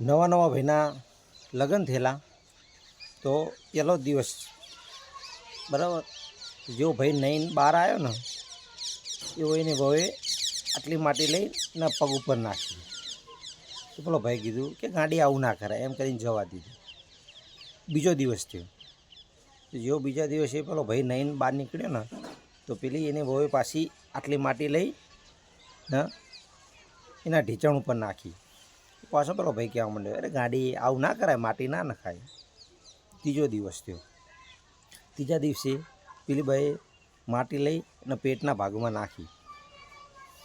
નવા નવા ભાઈના લગ્ન થયેલા, તો પહેલો દિવસ, બરાબર જો ભાઈ નહીં બહાર આવ્યો ને, એવો એને ભાવે આટલી માટી લઈ ને પગ ઉપર નાખી તો પેલો ભાઈ કીધું કે ગાડી આવું ના કરાય, એમ કરીને જવા દીધું. બીજો દિવસ થયો. જો બીજા દિવસે પેલો ભાઈ નહીં બહાર નીકળ્યો ને, તો પેલી એને ભાવે પાછી આટલી માટી લઈ ને એના ઢીંચણ ઉપર નાખી. પાછો પેલો ભાઈ કહેવા માંડ્યો, અરે ગાડી આવું ના કરાય, માટી ના નખાય. ત્રીજો દિવસ થયો. ત્રીજા દિવસે પેલી ભાઈ માટી લઈ અને પેટના ભાગમાં નાખી.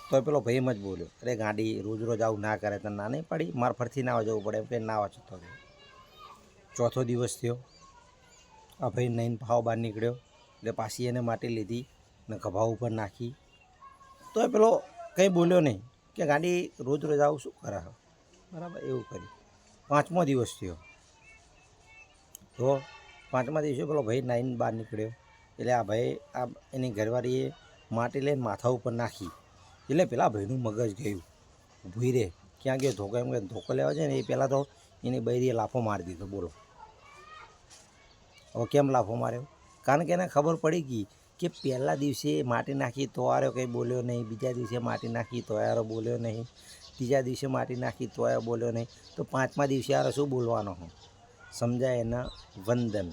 તો પેલો ભાઈ એમ જ બોલ્યો, અરે ગાડી રોજ રોજ આવું ના કરે તો ના નહીં પડી, મારે ફરથી નાવા જવું પડે, એમ કે નાવા જતો રહ્યો. ચોથો દિવસ થયો. આ ભાઈ નહીં ભાવ બહાર નીકળ્યો, એટલે પાછી એને માટી લીધી ને ગભા ઉપર નાખી. તો એ પેલો કંઈ બોલ્યો નહીં કે, ગાડી રોજ રોજ આવું શું કરે બરાબર, એવું કર્યું. પાંચમો દિવસ થયો. તો પાંચમા દિવસે પેલો ભાઈ નાઈને બહાર નીકળ્યો. એટલે આ ભાઈ આ એની ઘરવાળીએ માટી લઈને માથા ઉપર નાખી. એટલે પેલા ભાઈનું મગજ ગયું. ઊભી રે ક્યાં ગયો? ધોકો એમ કે ધોકો લેવા જાય ને એ પહેલાં તો એની બૈરીએ લાફો મારી દીધો. બોલો. હવે કેમ લાફો માર્યો? કારણ કે એને ખબર પડી ગઈ કે પહેલા દિવસે માટી નાખી તોયારો કંઈ બોલ્યો નહીં, બીજા દિવસે માટી નાખી તોયારો બોલ્યો નહીં, ત્રીજા દિવસે માટી નાખી તો બોલ્યો નહીં, તો પાંચમા દિવસે આરો શું બોલવાનો હું? સમજાય એના વંદન.